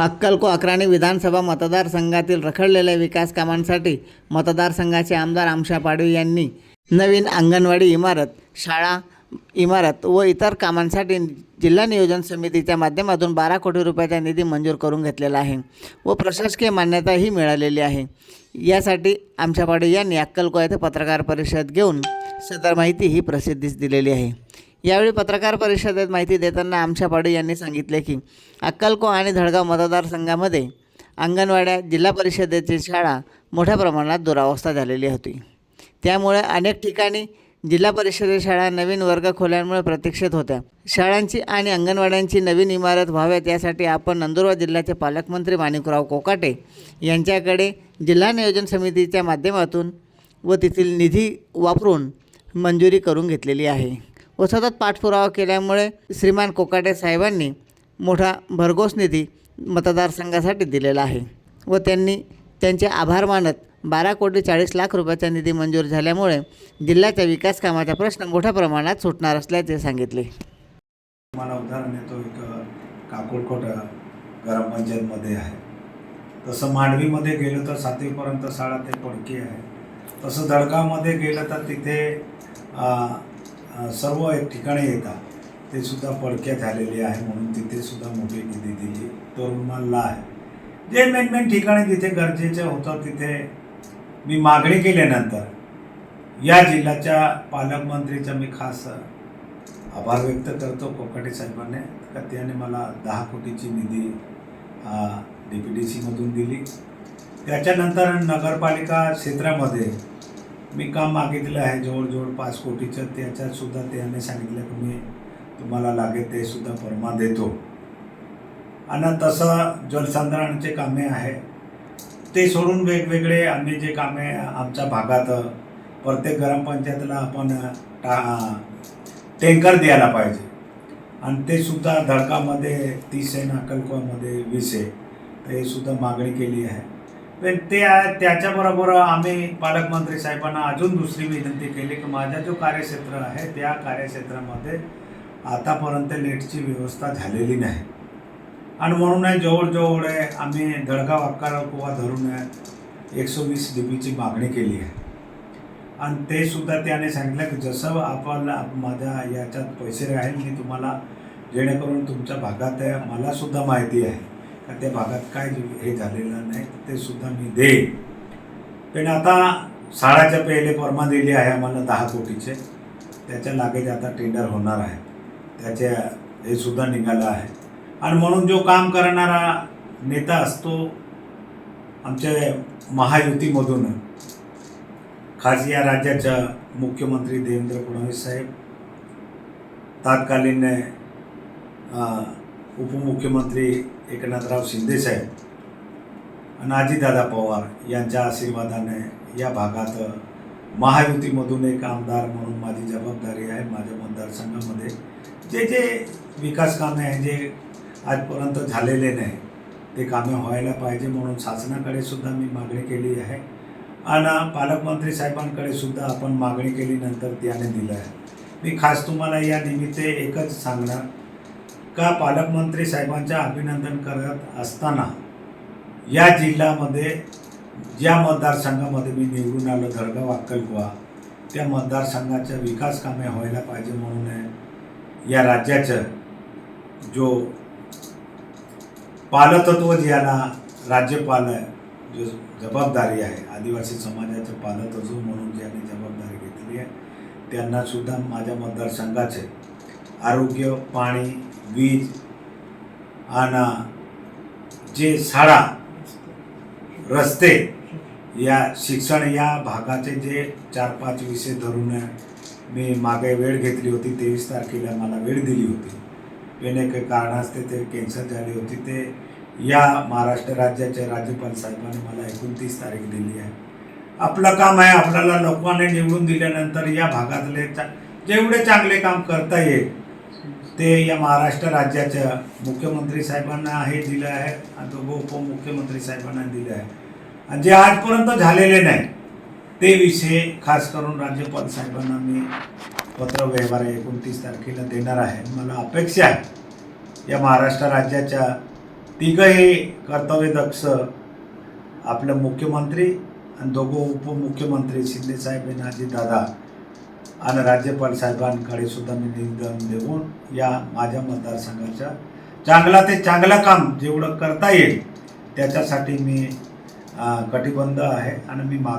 अक्कलको अक्राणी विधानसभा मतदारसंघातील रखडलेल्या विकास कामांसाठी मतदारसंघाचे आमदार आमशा पाडवी यांनी नवीन अंगणवाडी इमारत शाळा इमारत व इतर कामांसाठी जिल्हा नियोजन समितीच्या माध्यमातून बारा कोटी रुपयाचा निधी मंजूर करून घेतलेला आहे व प्रशासकीय मान्यताही मिळालेली आहे. यासाठी आमशा पाडवी यांनी अक्कलको येथे पत्रकार परिषद घेऊन सदर माहिती ही प्रसिद्धीस दिलेली आहे. यावेळी पत्रकार परिषदेत माहिती देताना आमशा पाडू यांनी सांगितले की अक्कलको आणि धडगाव मतदारसंघामध्ये अंगणवाड्या जिल्हा परिषदेची शाळा मोठ्या प्रमाणात दुरावस्था झालेली होती. त्यामुळे अनेक ठिकाणी जिल्हा परिषदेच्या शाळा नवीन वर्ग खोल्यांमुळे प्रतीक्षित होत्या. शाळांची आणि अंगणवाड्यांची नवीन इमारत व्हाव्यात यासाठी आपण नंदुरबार जिल्ह्याचे पालकमंत्री माणिकराव कोकाटे यांच्याकडे जिल्हा नियोजन समितीच्या माध्यमातून व तेथील निधी वापरून मंजुरी करून घेतलेली आहे. व सतत पाठपुरावा केल्यामुळे श्रीमान कोकाटे साहेबांनी मोठा भरघोस निधी मतदारसंघासाठी दिलेला आहे व त्यांनी त्यांचे आभार मानत बारा कोटी चाळीस लाख रुपयाचा निधी मंजूर झाल्यामुळे जिल्ह्याच्या विकास कामाचा प्रश्न मोठ्या प्रमाणात सुटणार असल्याचे सांगितले. मला उदाहरण येतो एक काकोडकोट ग्रामपंचायतमध्ये आहे. तसं मांडवीमध्ये गेलं तर सातवीपर्यंत शाळा ते पडकी आहे. तसं दडगावमध्ये गेलं तर तिथे सर्व एक ठिकाणी येतात. ते सुद्धा पडक्यात झालेली आहे म्हणून तिथे सुद्धा मोठी निधी दिली. तोरणमालला आहे. जे मेन मेन ठिकाणी तिथे गरजेचं होतं तिथे मी मागणी केल्यानंतर या जिल्ह्याच्या पालकमंत्रीचा मी खास आभार व्यक्त करतो कोकाटे साहेबांनी. का त्याने मला दहा कोटीची निधी डी पी डी सीमधून दिली. त्याच्यानंतर नगरपालिका क्षेत्रामध्ये मी काम मागितलं आहे जवळजवळ पाच कोटीचं त्याच्यात सुद्धा त्याने सांगितलं की मी तुम्हाला लागेल ते सुद्धा परमा देतो. आणि तसं जलसंधारणाचे कामे आहे. ते सोडून वेगवेगळे आम्ही जे कामे आमच्या भागात प्रत्येक ग्रामपंचायतीला आपण टा टँकर द्यायला पाहिजे. आणि ते सुद्धा धडकामध्ये तीस आहे नाकलकोमध्ये वीस आहे. ते सुद्धा मागणी केली आहे. ते त्याच्याबरोबर आम्ही पालकमंत्री साहेबांना अजून दुसरी विनंती केली की माझा जो कार्यक्षेत्र आहे त्या कार्यक्षेत्रामध्ये आतापर्यंत नेटची व्यवस्था झालेली नाही. आणि म्हणून जवळजवळ आम्ही दडगाव अक्कारा कुवा धरून एकशे वीस डी बीची मागणी केली आहे. आणि ते सुद्धा त्याने सांगितलं की जसं आपण माझ्या याच्यात पैसे राहील मी तुम्हाला जेणेकरून तुमच्या भागात आहे मला सुद्धा माहिती आहे. त्या भागात काय हे झालेलं नाही ते सुद्धा मी देईन. पण आता शाळाच्या पहिले परमा दिली आहे आम्हाला दहा कोटीचे. त्याच्या लागेच आता टेंडर होणार आहे. त्याच्या हे सुद्धा निघालं आहे. आणि म्हणून जो काम करणारा नेता असतो आमच्या महायुतीमधून खास या राज्याच्या मुख्यमंत्री देवेंद्र फडणवीस साहेब तात्कालीन उपमुख्यमंत्री एकनाथराव शिंदेसाहेब आणि अजितदादा पवार यांच्या आशीर्वादाने या भागात महायुतीमधून एक आमदार म्हणून माझी जबाबदारी आहे माझ्या मतदारसंघामध्ये. जे जे विकास कामे आहे जे आजपर्यंत झालेले नाही ते कामे व्हायला पाहिजे म्हणून शासनाकडे सुद्धा मी मागणी केली आहे. आणि पालकमंत्री साहेबांकडे सुद्धा आपण मागणी केल्यानंतर त्याने दिलं आहे. मी खास तुम्हाला या निमित्ते एकच सांगणार का पालकमंत्री साहेबांच्या अभिनंदन करत असताना या जिल्ह्यामध्ये ज्या मतदारसंघामध्ये मी निवडून आलो धडगाव अक्कलकुवा त्या मतदारसंघाच्या विकास कामे व्हायला पाहिजे म्हणून या राज्याचं जो पालतत्व ज्याला राज्यपाल आहे जो जबाबदारी आहे आदिवासी समाजाचं पालतत्व म्हणून ज्यांनी जबाबदारी घेतली आहे त्यांनासुद्धा माझ्या मतदारसंघाचे आरोग्य पाणी वीज आणि जे शाळा रस्ते या शिक्षण या भागाचे जे चार पाच विषय धरून मी मागे वेळ घेतली होती तेवीस तारखेला मला वेळ दिली होती पण काही कारणास्तव ते कॅन्सल झाली होती ते या महाराष्ट्र राज्याच्या राज्यपाल साहेबांनी मला एकोणतीस तारीख दिली आहे आपलं काम आहे आपल्याला लोकांनी निवडून दिल्यानंतर या भागातले चा जेवढे चांगले काम करता येईल ते या महाराष्ट्र राज्याच्या मुख्यमंत्री साहेबांना हे दिलं आहे आणि दोघं उपमुख्यमंत्री साहेबांना दिलं आहे. आणि जे आजपर्यंत झालेले नाही ते विषय खास करून राज्यपाल साहेबांना मी पत्र व्यवहार एकोणतीस तारखेला देणार आहे. मला अपेक्षा आहे या महाराष्ट्र राज्याच्या तिघही कर्तव्यदक्ष आपलं मुख्यमंत्री आणि दोघं उपमुख्यमंत्री शिंदेसाहेब आणि दादा आणि राज्यपाल साहेबांकडे सुद्धा मी निवेदन देऊन या माझ्या मतदारसंघाच्या चांगला ते चांगलं काम जेवढं करता येईल त्याच्यासाठी मी कटिबंध कटिबद्ध आहे आणि मी माग